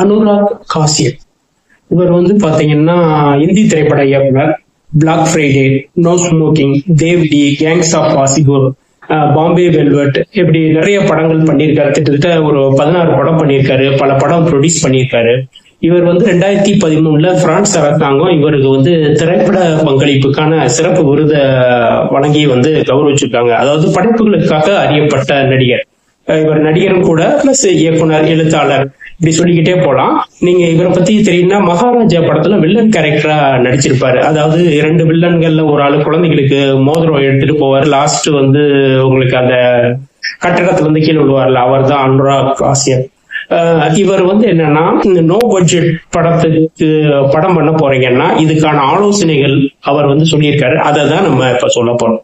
அனுராக் காசியப். இவர் வந்து பாத்தீங்கன்னா இந்தி திரைப்பட இயக்குனர். Black Friday No Smoking Dev D Gangs of Wasseypur Bombay Velvet இப்படி நிறைய படங்கள் பண்ணியிருக்காரு. கிட்டத்தட்ட ஒரு பதினாறு படம் பண்ணியிருக்காரு. பல படம் ப்ரொடியூஸ் பண்ணியிருக்காரு. இவர் வந்து ரெண்டாயிரத்தி பதிமூணுல பிரான்ஸ் அரசாங்கம் இவருக்கு வந்து திரைப்பட பங்களிப்புக்கான சிறப்பு விருதை வழங்கி வந்து கௌரவிச்சிருக்காங்க. அதாவது படைப்புகளுக்காக அறியப்பட்ட நடிகர். இவர் நடிகரும் கூட பிளஸ் இயக்குனர் எழுத்தாளர். இப்படி சொல்லிக்கிட்டே போலாம். நீங்க இவரை பத்தி தெரியும்னா மகாராஜா படத்துல வில்லன் கேரக்டரா நடிச்சிருப்பாரு. அதாவது இரண்டு வில்லன்கள்ல ஒரு ஆளு குழந்தைகளுக்கு மோதிரம் எடுத்துட்டு போவாரு. லாஸ்ட் வந்து உங்களுக்கு அந்த கட்டடத்துல இருந்து கீழே விழுவார்ல அவர் தான் அனுராக் காசியப். இவர் வந்து என்னன்னா இந்த நோ பட்ஜெட் படத்துக்கு படம் பண்ண போறீங்கன்னா இதுக்கான ஆலோசனைகள் அவர் வந்து சொல்லியிருக்காரு. அதை தான் நம்ம இப்ப சொல்ல போறோம்.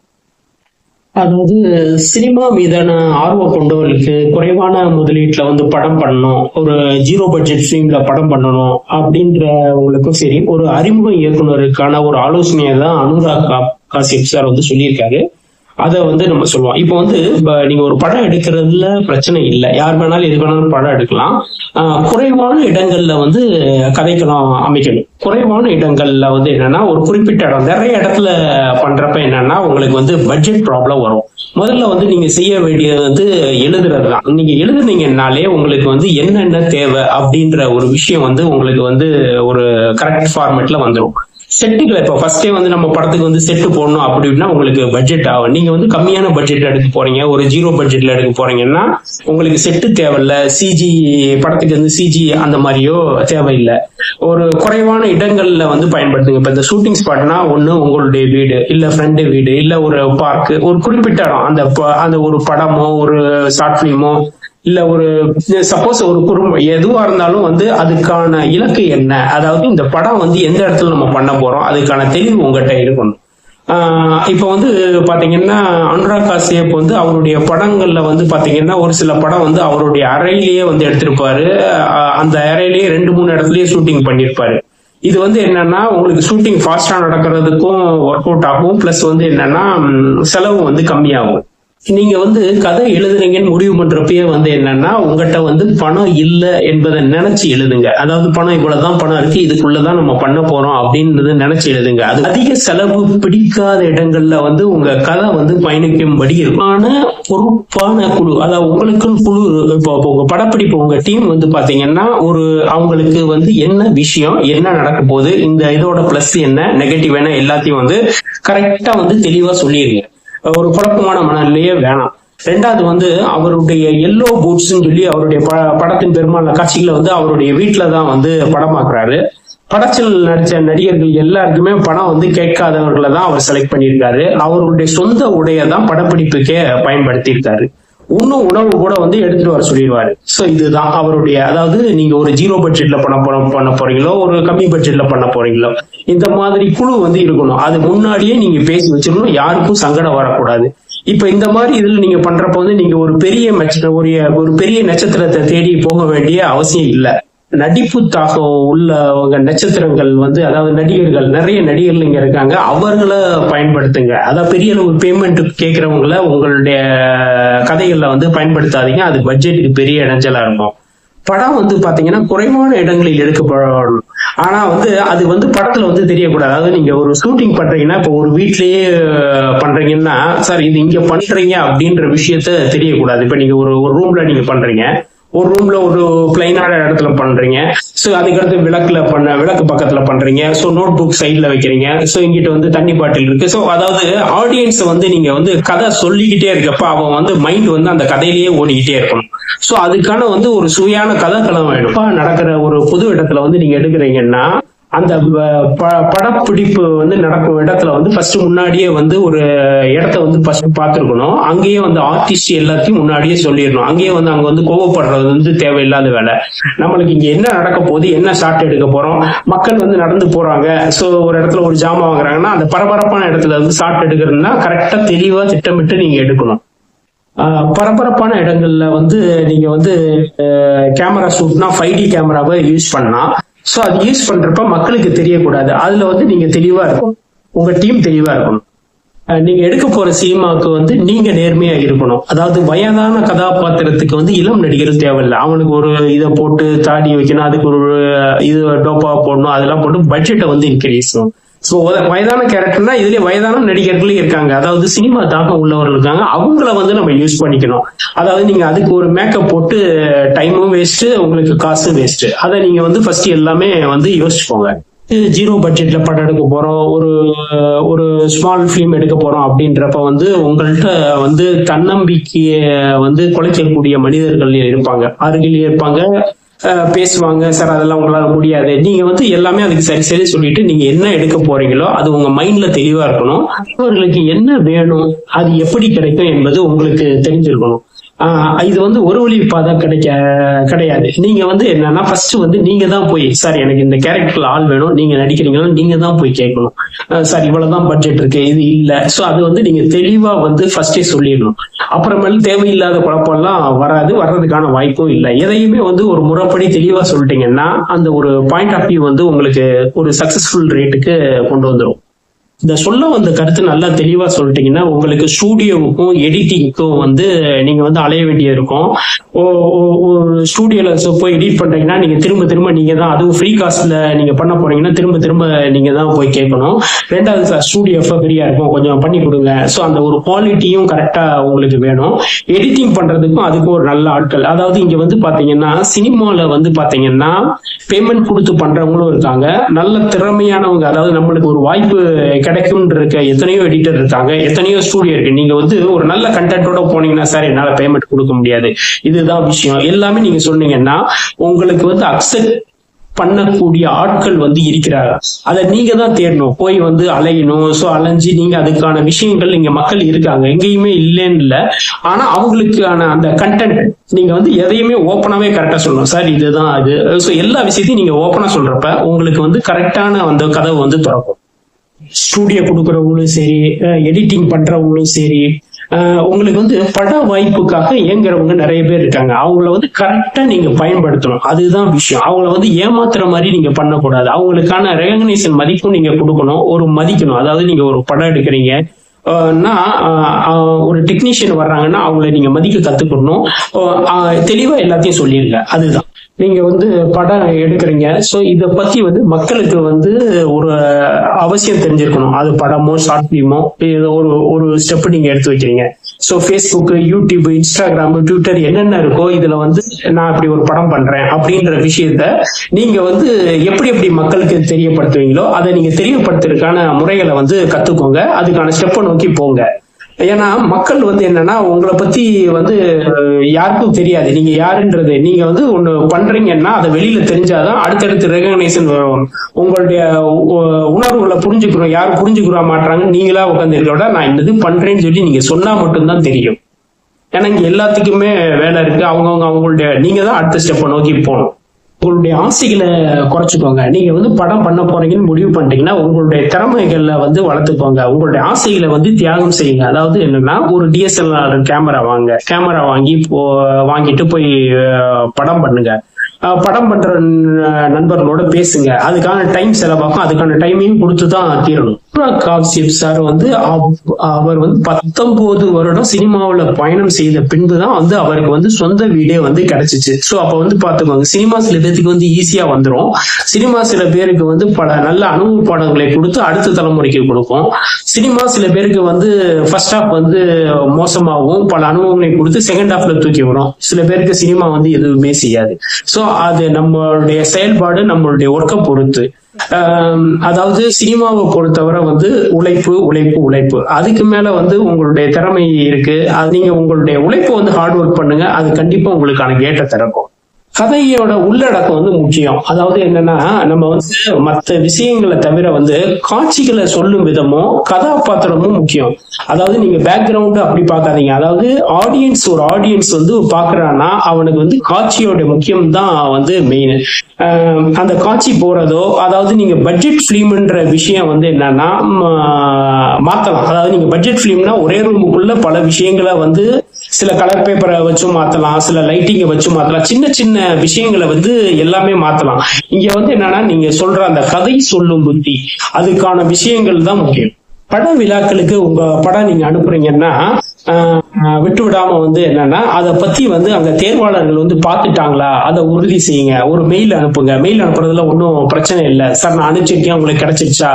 அதாவது சினிமா மீதான ஆர்வம் கொண்டவர்களுக்கு குறைவான முதலீட்டுல வந்து படம் பண்ணணும் ஒரு ஜீரோ பட்ஜெட் ஃபிலிம்ல படம் பண்ணணும் அப்படின்றவங்களுக்கும் சரி ஒரு அறிமுக இயக்குனருக்கான ஒரு ஆலோசனையை தான் அனுராக் கா- காசிப் சார் வந்து சொல்லியிருக்காரு. அதை வந்து நம்ம சொல்லுவோம். இப்போ வந்து இப்போ நீங்க ஒரு படம் எடுக்கிறதுல பிரச்சனை இல்லை. யார் வேணாலும் எது வேணாலும் படம் எடுக்கலாம். குறைவான இடங்கள்ல வந்து கதைக்கலாம் அமைக்கணும். குறைவான இடங்கள்ல வந்து என்னன்னா ஒரு குறிப்பிட்ட இடம் நிறைய இடத்துல பண்றப்ப என்னன்னா உங்களுக்கு வந்து பட்ஜெட் ப்ராப்ளம் வரும். முதல்ல வந்து நீங்க செய்ய வேண்டியது வந்து எழுதுறது தான். நீங்க எழுதுனீங்கன்னாலே உங்களுக்கு வந்து என்னென்ன தேவை அப்படின்ற ஒரு விஷயம் வந்து உங்களுக்கு வந்து ஒரு கரெக்ட் ஃபார்மேட்ல வந்துடும் செட்டுகளை இப்போ. ஃபர்ஸ்டே வந்து நம்ம படத்துக்கு வந்து செட்டு போடணும் அப்படின்னா உங்களுக்கு பட்ஜெட் ஆகும் நீங்க வந்து கம்மியான பட்ஜெட் எடுக்க போறீங்க. ஒரு ஜீரோ பட்ஜெட்ல எடுக்க போறீங்கன்னா உங்களுக்கு செட்டு தேவையில்ல. சிஜி படத்துக்கு வந்து சிஜி அந்த மாதிரியோ தேவையில்லை. ஒரு குறைவான இடங்கள்ல வந்து பயன்படுத்துங்க. இப்போ இந்த ஷூட்டிங் ஸ்பாட்னா ஒன்று உங்களுடைய வீடு இல்ல ஃப்ரெண்டு வீடு இல்ல ஒரு பார்க் ஒரு குறிப்பிட்ட இடம். அந்த ப- அந்த ஒரு படமோ ஒரு ஷார்ட் ஃபிலிமோ இல்ல ஒரு சப்போஸ் ஒரு குடும்பம் எதுவா இருந்தாலும் வந்து அதுக்கான இலக்கு என்ன? அதாவது இந்த படம் வந்து எந்த இடத்துல நம்ம பண்ண போறோம்? அதுக்கான தெளிவு உங்ககிட்ட இருக்கணும். இப்போ இப்ப வந்து பாத்தீங்கன்னா அனுராக் காசியப் வந்து அவருடைய படங்கள்ல வந்து பாத்தீங்கன்னா ஒரு சில படம் வந்து அவருடைய அறையிலேயே வந்து எடுத்திருப்பாரு. அந்த அறையிலேயே ரெண்டு மூணு இடத்துலயே ஷூட்டிங் பண்ணியிருப்பாரு. இது வந்து என்னன்னா உங்களுக்கு ஷூட்டிங் ஃபாஸ்டா நடக்கிறதுக்கும் ஒர்க் அவுட் ஆகும். பிளஸ் வந்து என்னன்னா செலவும் செலவு வந்து கம்மியாகும். நீங்க வந்து கதை எழுதுறீங்கன்னு முடிவு பண்றப்பயே வந்து என்னன்னா உங்ககிட்ட வந்து பணம் இல்லை என்பதை நினைச்சு எழுதுங்க. அதாவது பணம் இவ்வளவுதான் பணம் இருக்கு இதுக்குள்ளதான் நம்ம பண்ண போறோம் அப்படின்றத நினைச்சு எழுதுங்க. அது அதிக செலவு பிடிக்காத இடங்கள்ல வந்து உங்க கதை வந்து பயணிக்கும்படி இருக்கும். ஆனா பொறுப்பான குழு அதாவது உங்களுக்குன்னு குழு இப்போ உங்க படப்பிடிப்பு உங்க டீம் வந்து பாத்தீங்கன்னா ஒரு அவங்களுக்கு வந்து என்ன விஷயம் என்ன நடக்க போகுது இந்த இதோட பிளஸ் என்ன நெகட்டிவ் என்ன எல்லாத்தையும் வந்து கரெக்டா வந்து தெளிவா சொல்லிடுங்க. ஒரு குழப்பமான மனநிலையே வேணாம். ரெண்டாவது வந்து அவருடைய எல்லோ பூட்ஸ்ன்னு சொல்லி அவருடைய ப- படத்தின் பெரும்பாலான காட்சிகளை வந்து அவருடைய வீட்டில தான் வந்து படமாக்குறாரு படத்தில் நடிச்ச நடிகர்கள் எல்லாருக்குமே படம் வந்து கேட்காதவர்களை தான் அவர் செலக்ட் பண்ணியிருக்காரு. அவருடைய சொந்த உடைய தான் படப்பிடிப்புக்கே பயன்படுத்தியிருக்காரு. இன்னும் உணவு கூட வந்து எடுத்துட்டு வர சொல்லிடுவாரு. சோ இதுதான் அவருடைய அதாவது நீங்க ஒரு ஜீரோ பட்ஜெட்ல பண்ண போற பண்ண போறீங்களோ ஒரு கம்மி பட்ஜெட்ல பண்ண போறீங்களோ இந்த மாதிரி குழு வந்து இருக்கணும். அது முன்னாடியே நீங்க பேசி வச்சிடணும் யாருக்கும் சங்கடம் வரக்கூடாது. இப்ப இந்த மாதிரி இதுல நீங்க பண்றப்ப வந்து நீங்க ஒரு பெரிய ஒரு பெரிய நட்சத்திரத்தை தேடி போக வேண்டிய அவசியம் இல்லை. நடிப்பு தாகம் உள்ளவங்க நட்சத்திரங்கள் வந்து அதாவது நடிகர்கள் நிறைய நடிகர்கள் இங்க இருக்காங்க. அவர்களை பயன்படுத்துங்க. அதாவது பெரிய அளவு பேமெண்ட் கேட்கறவங்கள உங்களுடைய கதைகள்ல வந்து பயன்படுத்தாதீங்க. அது பட்ஜெட்டுக்கு பெரிய இடைஞ்சலா இருக்கும். படம் வந்து பாத்தீங்கன்னா குறைவான இடங்களில் எடுக்கப்படணும் ஆனா வந்து அது வந்து படத்துல வந்து தெரியக்கூடாது. அதாவது நீங்க ஒரு ஷூட்டிங் பண்றீங்கன்னா இப்போ ஒரு வீட்லயே பண்றீங்கன்னா சார் இது இங்க பண்றீங்க அப்படின்ற விஷயத்த தெரியக்கூடாது. இப்ப நீங்க ஒரு ஒரு ரூம்ல நீங்க பண்றீங்க. ஒரு ரூம்ல ஒரு பிளைனான இடத்துல பண்றீங்க. ஸோ அதுக்கடுத்து விளக்குல பண்ண விளக்கு பக்கத்துல பண்றீங்க. ஸோ நோட் புக் சைட்ல வைக்கிறீங்க. ஸோ இங்கிட்ட வந்து தண்ணி பாட்டில் இருக்கு. ஸோ அதாவது ஆடியன்ஸ் வந்து நீங்க வந்து கதை சொல்லிக்கிட்டே இருக்கப்ப அவன் வந்து மைண்ட் வந்து அந்த கதையிலேயே ஓடிக்கிட்டே இருக்கணும். ஸோ அதுக்கான வந்து ஒரு சுவையான கதை வேணும் இப்ப நடக்கிற ஒரு புது இடத்துல வந்து நீங்க எடுக்கிறீங்கன்னா அந்த ப- படப்பிடிப்பு வந்து நடக்கும் இடத்துல வந்து ஃபர்ஸ்ட் முன்னாடியே வந்து ஒரு இடத்த வந்து ஃபர்ஸ்ட் பார்த்துருக்கணும். அங்கேயே வந்து ஆர்டிஸ்ட் எல்லாத்தையும் முன்னாடியே சொல்லிடணும். அங்கேயே வந்து அங்க வந்து கோவப்படுறது வந்து தேவையில்லாத வேலை. நம்மளுக்கு இங்க என்ன நடக்க போகுது என்ன ஷாட் எடுக்க போறோம் மக்கள் வந்து நடந்து போறாங்க. ஸோ ஒரு இடத்துல ஒரு ஜாமான் வாங்குறாங்கன்னா அந்த பரபரப்பான இடத்துல வந்து ஷாட் எடுக்கிறதுனா கரெக்டா தெளிவா திட்டமிட்டு நீங்க எடுக்கணும். பரபரப்பான இடங்கள்ல வந்து நீங்க வந்து கேமரா ஷூட்னா ஃபைவ் டி கேமராவை யூஸ் பண்ணலாம். சோ அது யூஸ் பண்றப்ப மக்களுக்கு தெரியக்கூடாது. அதுல வந்து நீங்க தெளிவா இருக்கும் உங்க டீம் தெளிவா இருக்கணும். நீங்க எடுக்க போற சினிமாவுக்கு வந்து நீங்க நேர்மையா இருக்கணும். அதாவது வயதான கதாபாத்திரத்துக்கு வந்து இளம் நடிகர்கள் தேவையில்லை. அவனுக்கு ஒரு இதை போட்டு தாடி வைக்கணும் அதுக்கு ஒரு இது டோப்பா போடணும் அதெல்லாம் போட்டு பட்ஜெட்டை வந்து இன்க்ரீஸ் ஸோ வயதான கேரக்டர்னா இதுலேயே வயதான நடிகர்களும் இருக்காங்க. அதாவது சினிமா தாக்கம் உள்ளவர்கள் இருக்காங்க. அவங்கள வந்து நம்ம யூஸ் பண்ணிக்கணும். அதாவது நீங்க அதுக்கு ஒரு மேக்கப் போட்டு டைமும் வேஸ்ட் உங்களுக்கு காசும் வேஸ்ட் அதை நீங்க வந்து ஃபர்ஸ்ட் எல்லாமே வந்து யோசிச்சுக்கோங்க. ஜீரோ பட்ஜெட்ல படம் எடுக்க போறோம். ஒரு ஒரு ஸ்மால் ஃபிலிம் எடுக்க போறோம் அப்படின்றப்ப வந்து உங்கள்கிட்ட வந்து தன்னம்பிக்கையை வந்து குலைக்கக்கூடிய மனிதர்கள் இருப்பாங்க. அருகில் இருப்பாங்க. பேசுவாங்க. சார் அதெல்லாம் உங்களால முடியாது. நீங்க வந்து எல்லாமே அதுக்கு சரி சரி சொல்லிட்டு நீங்க என்ன எடுக்க போறீங்களோ அது உங்க மைண்ட்ல தெளிவா இருக்கணும். அவர்களுக்கு என்ன வேணும் அது எப்படி கிடைக்கும் என்பது உங்களுக்கு தெரிஞ்சிருக்கணும். இது வந்து ஒரு வழி பாதை கிடைக்க கிடையாது. நீங்க வந்து என்னன்னா ஃபர்ஸ்ட் வந்து நீங்க தான் போய் சார் எனக்கு இந்த கேரக்டர்ல ஆள் வேணும். நீங்க நடிக்கிறீங்களா? நீங்க தான் போய் கேட்கணும். சார் இவ்வளவுதான் பட்ஜெட் இருக்கு. இது இல்ல. சோ அது வந்து நீங்க தெளிவா வந்து ஃபர்ஸ்டே சொல்லிடணும். அப்புறமேல் தேவையில்லாத குழப்பம்லாம் வராது. வர்றதுக்கான வாய்ப்பும் இல்லை. எதையுமே வந்து ஒரு முறைப்படி தெளிவா சொல்லிட்டீங்கன்னா அந்த ஒரு பாயிண்ட் ஆஃப் வியூ வந்து உங்களுக்கு ஒரு சக்சஸ்ஃபுல் ரேட்டுக்கு கொண்டு வந்துடும் இந்த சொல்ல வந்த கருத்து நல்லா தெளிவா சொல்லிட்டீங்கன்னா உங்களுக்கு ஸ்டூடியோவுக்கும் எடிட்டிங்க்கும் வந்து நீங்க வந்து அலைய வேண்டியது இருக்கும். ஓ- ஓ- ஒரு ஸ்டூடியோல போய் எடிட் பண்றீங்கன்னா நீங்க திரும்ப திரும்ப நீங்க தான் அதுவும் ஃப்ரீ காஸ்ட்ல நீங்க பண்ண போறீங்கன்னா திரும்ப திரும்ப நீங்க தான் போய் கேட்கணும். ரெண்டாவது சார் ஸ்டூடியோ ஃப்ரீயா இருக்கும் கொஞ்சம் பண்ணி கொடுங்க. ஸோ அந்த ஒரு குவாலிட்டியும் கரெக்டா உங்களுக்கு வேணும். எடிட்டிங் பண்றதுக்கும் அதுக்கும் ஒரு நல்ல ஆட்கள். அதாவது இங்க வந்து பாத்தீங்கன்னா சினிமால வந்து பாத்தீங்கன்னா பேமெண்ட் கொடுத்து பண்றவங்களும் இருக்காங்க. நல்ல திறமையானவங்க அதாவது நம்மளுக்கு ஒரு வாய்ப்பு கிடைக்கும் இருக்க எத்தனையோ எடிட்டர் இருக்காங்க எத்தனையோ ஸ்டூடியோ இருக்கு. நீங்க வந்து ஒரு நல்ல கண்டென்ட்டோட போனீங்கன்னா சார் என்னால பேமெண்ட் கொடுக்க முடியாது. இதுதான் விஷயம். எல்லாமே நீங்க சொன்னீங்கன்னா உங்களுக்கு வந்து அக்செப்ட் பண்ணக்கூடிய ஆட்கள் வந்து இருக்கிறாங்க. அதை நீங்க தான் தேடணும். போய் வந்து அலையணும். ஸோ அலைஞ்சு நீங்க அதுக்கான விஷயங்கள் இங்க மக்கள் இருக்காங்க. எங்கேயுமே இல்லைன்னு இல்ல. ஆனா அவங்களுக்கான அந்த கண்டென்ட் நீங்க வந்து எதையுமே ஓப்பனாவே கரெக்டா சொல்லணும். சார் இதுதான் அது சோ எல்லா விஷயத்தையும் நீங்க ஓப்பனா சொல்றப்ப உங்களுக்கு வந்து கரெக்டான அந்த கதவு வந்து திறக்கும். ஸ்டூடியோ கொடுக்குறவங்களும் சரி எடிட்டிங் பண்றவங்களும் சரி உங்களுக்கு வந்து பட வாய்ப்புக்காக இயங்குறவங்க நிறைய பேர் இருக்காங்க. அவங்கள வந்து கரெக்டா நீங்க பயன்படுத்தணும். அதுதான் விஷயம். அவங்கள வந்து ஏமாத்துற மாதிரி நீங்க பண்ணக்கூடாது. அவங்களுக்கான ரெகக்னேஷன் மதிப்பும் நீங்க கொடுக்கணும். ஒரு மதிக்கணும். அதாவது நீங்க ஒரு படம் எடுக்கிறீங்க. ஒரு டெக்னீஷியன் வர்றாங்கன்னா அவங்கள நீங்க மதிக்க கத்துக்கணும். அஹ், தெளிவா எல்லாத்தையும் சொல்லிருங்க. அதுதான். நீங்க வந்து படம் எடுக்கிறீங்க. ஸோ இதை பத்தி வந்து மக்களுக்கு வந்து ஒரு அவசியம் தெரிஞ்சிருக்கணும். அது படமோ ஷார்ட் ஃபிலிமோ ஒரு ஒரு ஸ்டெப் நீங்க எடுத்து வைக்கிறீங்க. So Facebook YouTube Instagram Twitter என்னென்ன இருக்கோ இதுல வந்து நான் இப்படி ஒரு படம் பண்றேன் அப்படின்ற விஷயத்த நீங்க வந்து எப்படி எப்படி மக்களுக்கு தெரியப்படுத்துவீங்களோ அதை நீங்க தெரியப்படுத்துறதுக்கான முறைகளை வந்து கத்துக்கோங்க. அதுக்கான ஸ்டெப்பை நோக்கி போங்க. ஏன்னா மக்கள் வந்து என்னன்னா உங்களை பத்தி வந்து யாருக்கும் தெரியாது. நீங்க யாருன்றது நீங்க வந்து ஒண்ணு பண்றீங்கன்னா அதை வெளியில தெரிஞ்சாதான் அடுத்தடுத்து ரெகக்னேஷன் வரும். உங்களுடைய உ- உணர்வுகளை புரிஞ்சுக்கிறோம் யாரும் புரிஞ்சுக்கிறா மாட்டாங்க நீங்களா உட்காந்து நான் இந்த இது பண்றேன்னு சொல்லி நீங்க சொன்னா மட்டும்தான் தெரியும். ஏன்னா இங்க எல்லாத்துக்குமே வேலை இருக்கு. அவங்கவுங்க அவங்களுடைய நீங்க தான் அடுத்த ஸ்டெப்பை நோக்கி போகணும். உங்களுடைய ஆசைகளை குறைச்சிக்கோங்க. நீங்க வந்து படம் பண்ண போறீங்கன்னு முடிவு பண்ணிட்டீங்கன்னா உங்களுடைய திறமைகளை வந்து வளர்த்துக்கோங்க. உங்களுடைய ஆசைகளை வந்து தியாகம் செய்யுங்க. அதாவது என்னன்னா ஒரு டிஎஸ்எல்ஆர் கேமரா வாங்க. கேமரா வாங்கி போ வாங்கிட்டு போய் படம் பண்ணுங்க. படம் பண்ற நண்பர்களோட பேசுங்க. அதுக்கான டைம் செலவாகும் அதுக்கான டைமையும் கொடுத்து தான் தீரணும். காசிப் சார் வந்து அவர் வந்து பத்தொன்பது வருடம் சினிமாவில பயணம் செய்த பின்பு தான் வந்து அவருக்கு வந்து சொந்த வீடே வந்து கிடைச்சிச்சு. சோ அப்ப வந்து பாத்துக்கோங்க சினிமா சில பேருக்கு வந்து ஈஸியா வந்துடும் சினிமா சில பேருக்கு வந்து பல நல்ல அனுபவ பாடங்களை கொடுத்து அடுத்த தலைமுறைக்கு கொடுக்கும். சினிமா சில பேருக்கு வந்து ஃபர்ஸ்ட் ஹாஃப் வந்து மோசமாகவும் பல அனுபவங்களை கொடுத்து செகண்ட் ஹாஃப்ல தூக்கி விடும். சில பேருக்கு சினிமா வந்து எதுவுமே செய்யாது. சோ அது நம்மளுடைய செயல்பாடு நம்மளுடைய ஒர்க்கை பொறுத்து. அதாவது சினிமாவை பொறுத்தவரை வந்து உழைப்பு உழைப்பு உழைப்பு. அதுக்கு மேல வந்து உங்களுடைய திறமை இருக்கு. அது நீங்க உங்களுடைய உழைப்பு வந்து ஹார்ட் ஒர்க் பண்ணுங்க. அது கண்டிப்பா உங்களுக்கான கேட்டை திறக்கும். கதையோட உள்ளடக்கம் வந்து முக்கியம். அதாவது என்னன்னா நம்ம வந்து மற்ற விஷயங்களை தவிர வந்து காட்சிகளை சொல்லும் விதமும் கதாபாத்திரமும் முக்கியம். அதாவது நீங்க பேக்ரவுண்ட் அப்படி பார்க்காதீங்க. அதாவது ஆடியன்ஸ் ஒரு ஆடியன்ஸ் வந்து பாக்குறான்னா அவனுக்கு வந்து காட்சியோட முக்கியம் தான் வந்து மெயின் அந்த காட்சி போறதோ அதாவது நீங்க பட்ஜெட் ஃபிலிம்ன்ற விஷயம் வந்து என்னன்னா மாத்தலாம். அதாவது நீங்க பட்ஜெட் ஃபிலிம்னா ஒரே ரூமுக்குள்ள பல விஷயங்களை வந்து சில கலர் பேப்பரை வச்சு மாத்தலாம் சில லைட்டிங்கை வச்சு மாத்தலாம் சின்ன சின்ன விஷயங்களை வந்து எல்லாமே மாத்தலாம். இங்க வந்து என்னன்னா நீங்க சொல்ற அந்த கதை சொல்லும் புத்தி அதுக்கான விஷயங்கள் தான் முக்கியம். பட விழாக்களுக்கு உங்க படம் நீங்க அனுப்புறீங்கன்னா ஆஹ், விட்டு விடாம வந்து என்னன்னா அதை பத்தி வந்து அங்க தேர்வாளர்கள் வந்து பாத்துட்டாங்களா அதை உறுதி செய்யுங்க. ஒரு மெயில் அனுப்புங்க. மெயில் அனுப்புறதுல ஒன்றும் பிரச்சனை இல்லை. சார் நான் அனுப்பிச்சிருக்கேன். உங்களுக்கு கிடைச்சிருச்சா?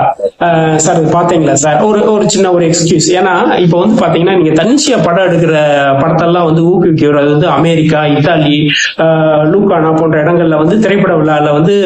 ஆஹ், சார் பாத்தீங்களா சார்? ஒரு ஒரு சின்ன ஒரு எக்ஸ்கியூஸ் ஏன்னா இப்போ வந்து பாத்தீங்கன்னா நீங்க தன்னிச்சையா படம் எடுக்கிற படத்தெல்லாம் வந்து ஊக்குவிக்கிறது வந்து அமெரிக்கா இத்தாலி ஆஹ், லூக்கானா போன்ற இடங்கள்ல வந்து திரைப்பட விழால வந்து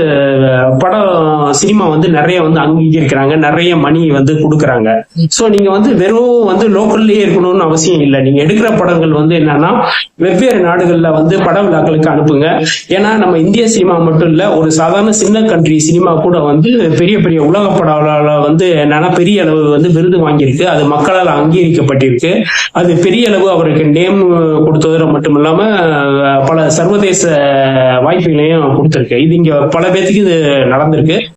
படம் சினிமா வந்து நிறைய வந்து அங்கீகரிக்கிறாங்க. நிறைய மணி வந்து கொடுக்குறாங்க. சோ நீங்க வந்து வெறும் வந்து லோக்கல்லயே இருக்கணும்னு அவசியம் இல்லை. நீங்க எடுக்கிற படங்கள் வந்து என்னன்னா வெவ்வேறு நாடுகள்ல வந்து பட விழாக்களுக்கு அனுப்புங்க. ஏன்னா நம்ம இந்திய சினிமா மட்டும் இல்ல ஒரு சாதாரண சின்ன கண்ட்ரி சினிமா கூட வந்து பெரிய பெரிய உலக பட வந்து என்னன்னா பெரிய அளவு வந்து விருது வாங்கியிருக்கு. அது மக்களால் அங்கீகரிக்கப்பட்டிருக்கு. அது பெரிய அளவு அவருக்கு நேம் கொடுத்ததோட மட்டும் இல்லாம பல சர்வதேச வாய்ப்புகளையும் கொடுத்துருக்கு. இது இங்க பல பேத்துக்கு இது நடந்திருக்கு.